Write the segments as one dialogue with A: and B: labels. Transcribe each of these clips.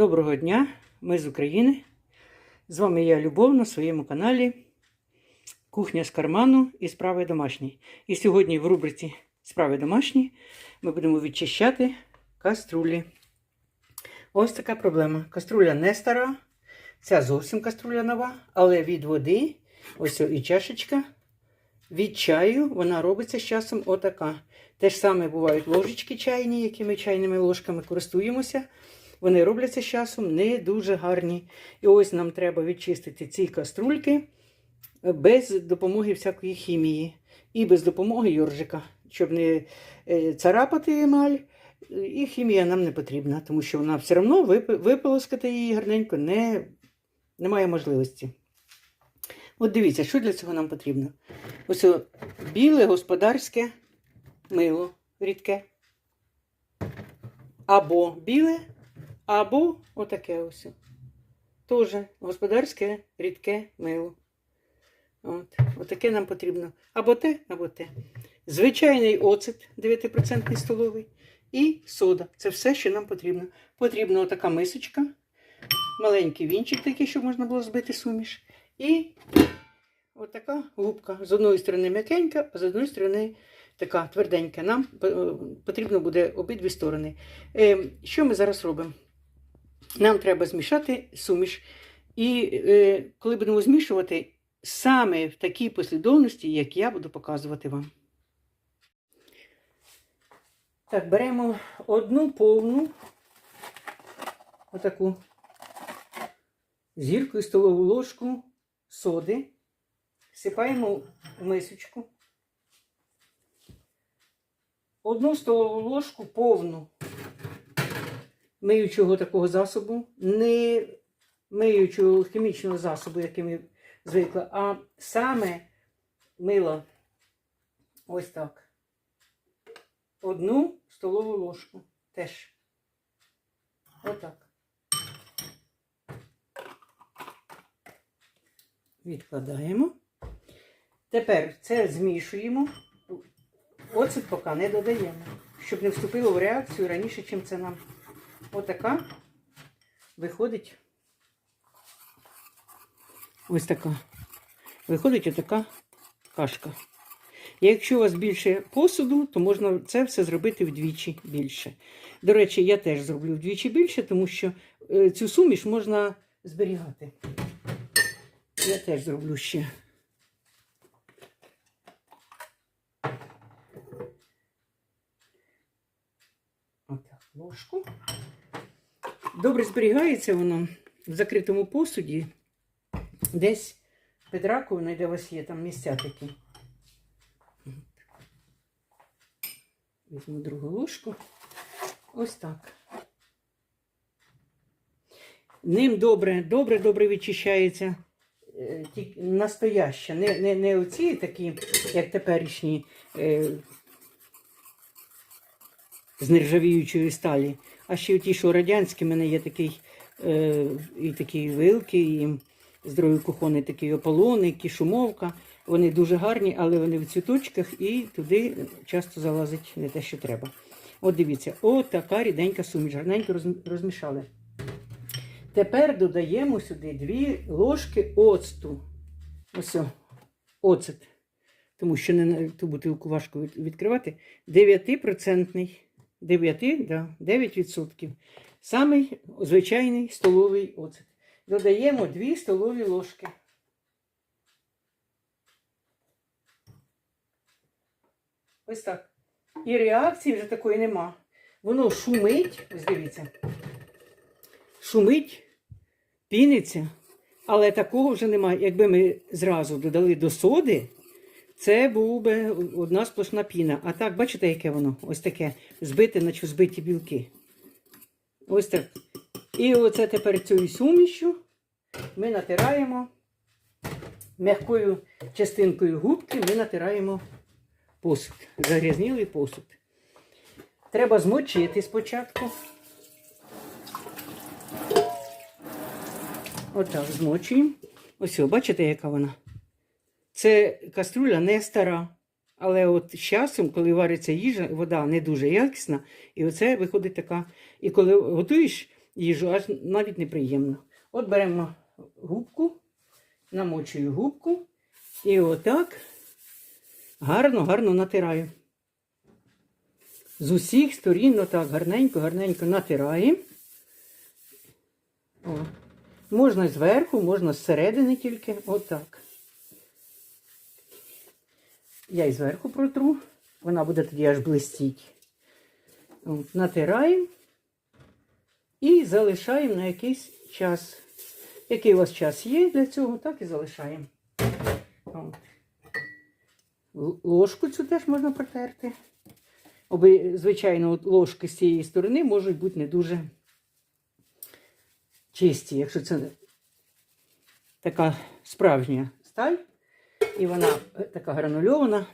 A: Доброго дня, ми з України. З вами я Любов на своєму каналі Кухня з карману і справи домашні. І сьогодні в рубриці Справи домашні ми будемо відчищати каструлі. Ось така проблема. Каструля не стара, ця зовсім каструля нова, але від води, ось і чашечка. Від чаю вона робиться з часом отака. Те ж саме бувають ложечки чайні, якими чайними ложками користуємося. Вони робляться з часом не дуже гарні. І ось нам треба відчистити ці каструльки без допомоги всякої хімії і без допомоги йоржика, щоб не е, царапати емаль. І хімія нам не потрібна, тому що вона все одно виполоскати її гарненько не, немає можливості. От дивіться, що для цього нам потрібно. Ось біле господарське мило рідке. Або біле, або отаке ось. Теж господарське рідке мило. От, отаке нам потрібно. Або те, або те. Звичайний оцет 9% столовий. І сода. Це все, що нам потрібно. Потрібна отака мисочка, маленький вінчик такий, щоб можна було збити суміш. І отака губка. З одної сторони м'якенька, а з одної сторони така тверденька. Нам е, потрібно буде обидві сторони. Е, Що ми зараз робимо? Нам треба змішати суміш. І е, коли будемо змішувати, саме в такій послідовності, як я буду показувати вам. Так, беремо одну повну отаку зірку і столову ложку соди, всипаємо в мисочку. Одну столову ложку повну миючого такого засобу, не миючого хімічного засобу, яким я звикла, а саме мило ось так. Одну столову ложку теж. Отак. Відкладаємо. Тепер це змішуємо. Оцет поки не додаємо, щоб не вступило в реакцію раніше, чим це нам. Отака виходить. Ось така. Виходить отака кашка. Якщо у вас більше посуду, то можна це все зробити вдвічі більше. До речі, я теж зроблю вдвічі більше, тому що е, цю суміш можна зберігати. Я теж зроблю ще. Отак, ложку. Добре зберігається воно в закритому посуді. Десь під раковиною, де у вас є там місця такі. Візьму другу ложку. Ось так. Ним добре, добре, добре відчищається е, настояща. Не, не, не оці такі, як теперішні, е, з нержавіючої сталі, а ще ті, що радянські, в мене є такий е, і такі вилки, і здорові кухони, такі ополони, кішумовка. Вони дуже гарні, але вони в цвіточках і туди часто залазить не те, що треба. От дивіться, от така ріденька суміш, гарненько розмішали. Тепер додаємо сюди дві ложки оцту. Ось оцет. Тому що не ту бутилку важко відкривати. 9%. 9, да, 9%. Самий звичайний столовий оцет. Додаємо 2 столові ложки. Ось так. І реакції вже такої нема. Воно шумить, ось дивіться. Шумить, піниться, але такого вже немає. Якби ми зразу додали до соди, це був би одна сплошна піна. А так, бачите, яке воно? Ось таке збите, наче збиті білки. Ось так. І оце тепер цією сумішю ми натираємо м'якою частинкою губки, ми натираємо посуд, загрязнілий посуд. Треба змочити спочатку. Отак змочуємо. Ось, бачите, яка вона? Це каструля не стара. Але от з часом, коли вариться їжа, вода не дуже якісна, і оце виходить така. І коли готуєш їжу, аж навіть неприємно. От беремо губку, намочую губку і отак гарно, гарно натираю. З усіх сторін отак гарненько, гарненько натираємо. Можна зверху, можна зсередини тільки. Отак. Я і зверху протру, вона буде тоді аж блистіть. Натираємо і залишаємо на якийсь час. Який у вас час є для цього, так і залишаємо. Ложку цю теж можна протерти. Оби, звичайно, ложки з цієї сторони можуть бути не дуже чисті, якщо це така справжня сталь, і вона е, така гранульована.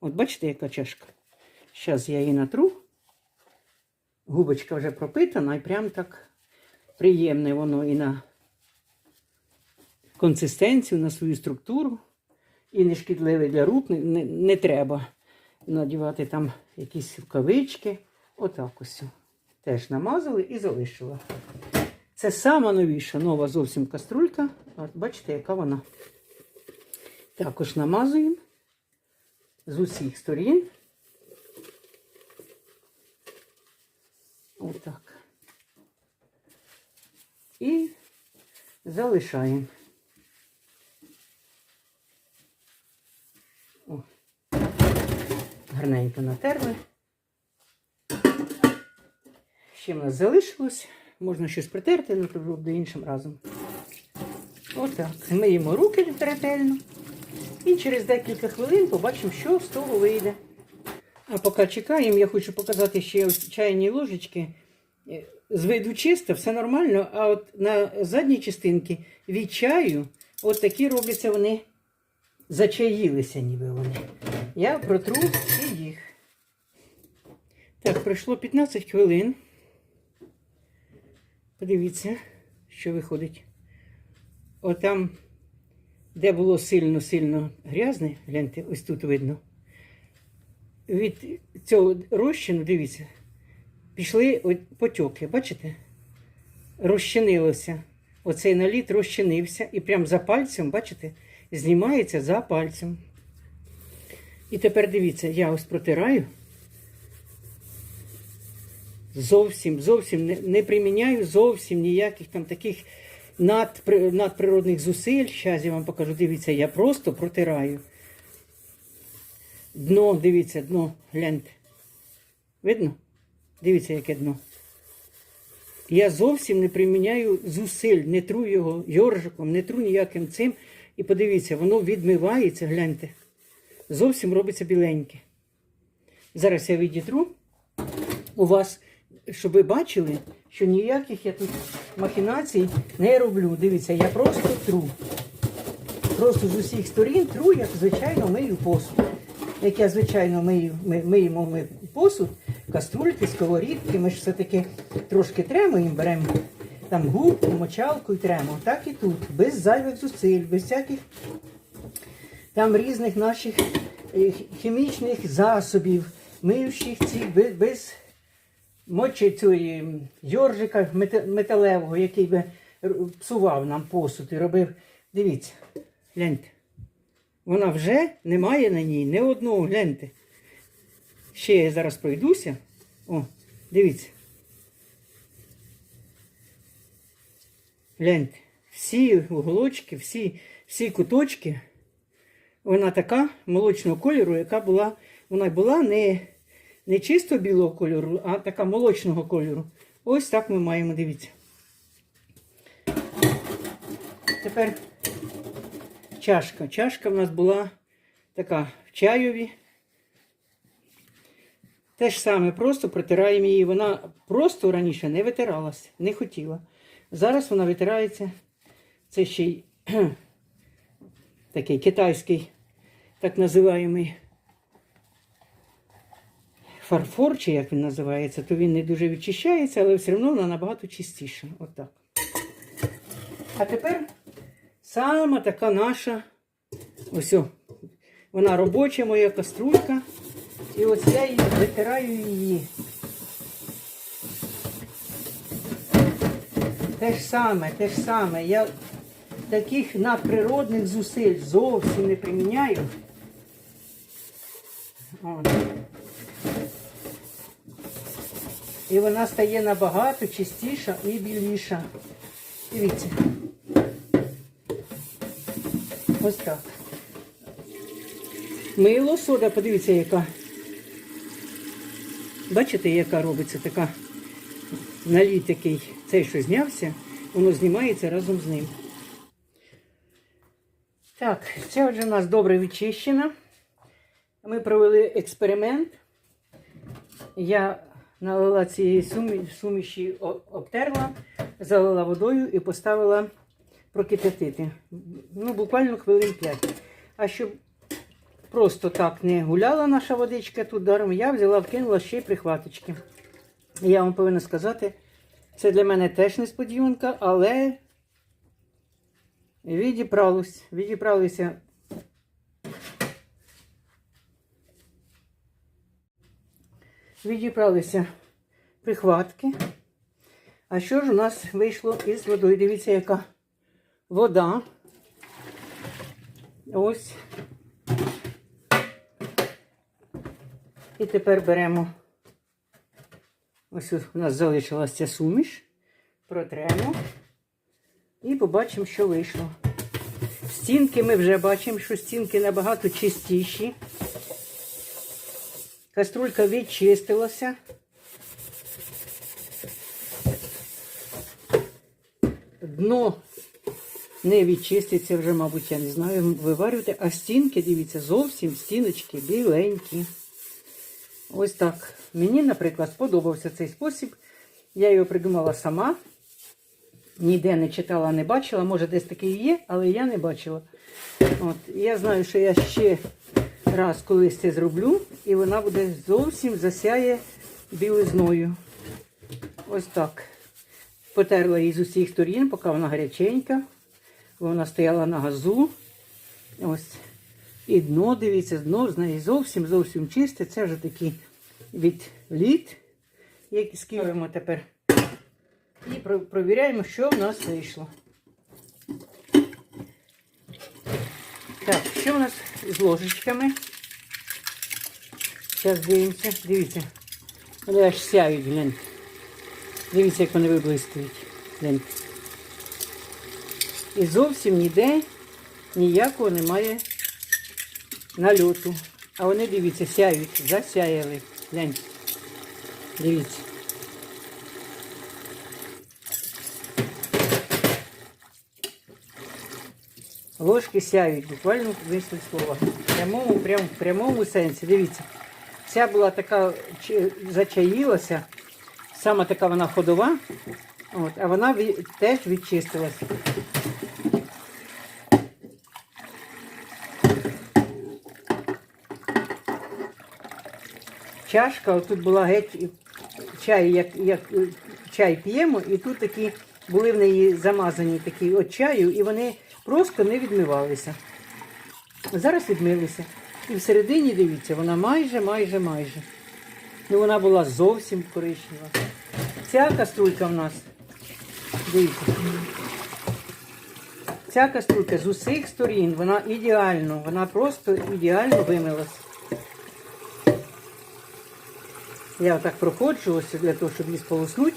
A: От бачите, яка чашка. Зараз я її натру. Губочка вже пропитана, і прям так приємне воно і на консистенцію, на свою структуру. І не шкідливе для рук. Не, не, треба надівати там якісь рукавички. Отак ось. Теж намазали і залишила. Це сама новіша, нова зовсім каструлька. От бачите, яка вона. Також намазуємо з усіх сторін. Отак. І залишаємо. О. Гарненько натерли. Ще в нас залишилось. Можна щось притерти, але буде іншим разом. Отак. Миємо руки ретельно. І через декілька хвилин побачимо, що з того вийде. А поки чекаємо, я хочу показати ще ось чайні ложечки. Е, З виду чисто, все нормально, а от на задній частинці від чаю от такі робляться вони, зачаїлися ніби вони. Я протру і їх. Так, пройшло 15 хвилин. Подивіться, що виходить. Отам, де було сильно-сильно грязне, гляньте, ось тут видно. Від цього розчину, дивіться, пішли от потьоки, бачите? Розчинилося. Оцей наліт розчинився і прямо за пальцем, бачите, знімається за пальцем. І тепер дивіться, я ось протираю. Зовсім, зовсім не, не приміняю зовсім ніяких там таких надпри- надприродних зусиль. Зараз я вам покажу. Дивіться, я просто протираю. Дно, дивіться, дно, гляньте. Видно? Дивіться, яке дно. Я зовсім не приміняю зусиль, не тру його йоржиком, не тру ніяким цим. І подивіться, воно відмивається, гляньте. Зовсім робиться біленьке. Зараз я відітру у вас, щоб ви бачили, що ніяких я тут махінацій не роблю. Дивіться, я просто тру. Просто з усіх сторін тру, як звичайно мию посуд. Як я звичайно мию, ми, миємо ми посуд, каструльки, сковорідки, ми ж все-таки трошки тремо їм беремо там губку, мочалку і тремо. Так і тут, без зайвих зусиль, без всяких там різних наших е, хімічних засобів, миючих цих, без мочі м, йоржика металевого, який би псував нам посуд і робив. Дивіться, гляньте. Вона вже не має на ній ні одного, гляньте. Ще я зараз пройдуся. О, дивіться. Гляньте, всі уголочки, всі, всі куточки. Вона така молочного кольору, яка була, вона була не, не чисто білого кольору, а така молочного кольору. Ось так ми маємо, дивіться. Тепер чашка. Чашка в нас була така в чайові. Те ж саме, просто протираємо її. Вона просто раніше не витиралась, не хотіла. Зараз вона витирається. Це ще й такий китайський, так називаємий фарфор, чи як він називається, то він не дуже відчищається, але все одно вона набагато чистіша. Отак. А тепер сама така наша, ось вона робоча моя каструлька. І ось я її витираю її. те ж саме, те ж саме. Я таких надприродних зусиль зовсім не приміняю. От. І вона стає набагато чистіша і біліша. Дивіться. Ось так. Мило, сода, подивіться, яка. Бачите, яка робиться така налій такий, цей, що знявся, воно знімається разом з ним. Так, це вже у нас добре відчищена. Ми провели експеримент. Я налила цієї сумі- суміші, обтерла, залила водою і поставила прокип'ятити. Ну, буквально хвилин 5. А щоб просто так не гуляла наша водичка тут даром, я взяла, вкинула ще й прихваточки. Я вам повинна сказати, це для мене теж несподіванка, але відіправлюсь, відіправлюся. Відібралися прихватки. А що ж у нас вийшло із водою? Дивіться, яка вода. Ось. І тепер беремо. Ось у нас залишилася суміш. Протремо. І побачимо, що вийшло. Стінки ми вже бачимо, що стінки набагато чистіші. Каструлька відчистилася. Дно не відчиститься вже, мабуть, я не знаю, виварювати. А стінки, дивіться, зовсім стіночки біленькі. Ось так. Мені, наприклад, сподобався цей спосіб. Я його придумала сама. Ніде не читала, не бачила. Може, десь такий є, але я не бачила. От. Я знаю, що я ще раз колись це зроблю, і вона буде зовсім засяє білизною. Ось так. Потерла її з усіх сторін, поки вона гаряченька. Вона стояла на газу. Ось. І дно, дивіться, дно з неї зовсім зовсім чисте. Це вже такий від лід, які тепер. І провіряємо, що в нас вийшло. Так, що у нас з ложечками? Зараз дивимося. Дивіться. Вони аж сяють, гляньте. Дивіться, як вони виблискують. І зовсім ніде ніякого немає нальоту. А вони, дивіться, сяють, засяяли. Гляньте. Дивіться. Ложки сяють, буквально вийшли слова. В прямому, прям, в прямому сенсі. Дивіться. Ця була така, зачаїлася, саме така вона ходова, от, а вона теж відчистилася. Чашка, отут була геть чай, як, як чай п'ємо, і тут такі були в неї замазані такі от чаю, і вони просто не відмивалися. Зараз відмилися. І всередині, дивіться, вона майже, майже, майже. Ну вона була зовсім коричнева. Ця каструлька в нас, дивіться. Ця каструлька з усіх сторін, вона ідеально, вона просто ідеально вимилась. Я отак проходжу ось для того, щоб її сполоснути.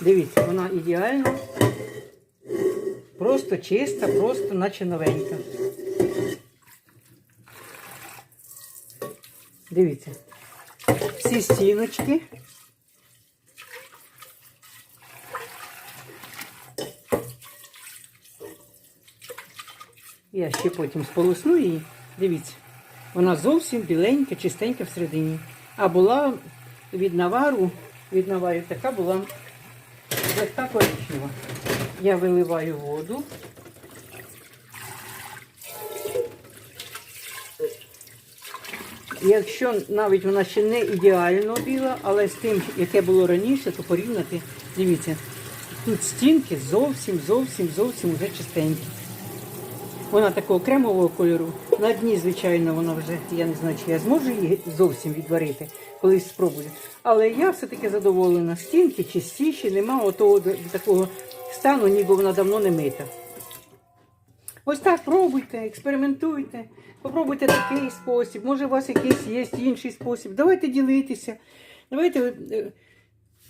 A: Дивіться, вона ідеально, просто чиста, просто наче новенька. Дивіться. Всі стіночки. Я ще потім сполосну її. Дивіться. Вона зовсім біленька, чистенька всередині. А була від навару, від наварів така була злегка коричнева. Я виливаю воду. Якщо навіть вона ще не ідеально біла, але з тим, яке було раніше, то порівняти, дивіться, тут стінки зовсім, зовсім, зовсім вже чистенькі. Вона такого кремового кольору. На дні, звичайно, вона вже, я не знаю, чи я зможу її зовсім відварити. Колись спробую. Але я все-таки задоволена. Стінки чистіші, нема отого такого стану, ніби вона давно не мита. Ось так пробуйте, експериментуйте. Попробуйте такий спосіб. Може, у вас якийсь є інший спосіб. Давайте ділитися. Давайте е,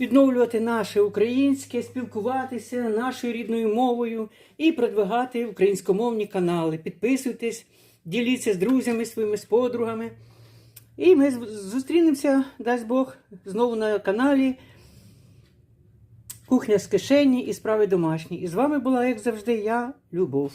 A: відновлювати наше українське, спілкуватися нашою рідною мовою і продвигати українськомовні канали. Підписуйтесь, діліться з друзями своїми, з подругами. І ми зустрінемося, дасть Бог, знову на каналі Кухня з кишені і справи домашні. І з вами була, як завжди, я, Любов.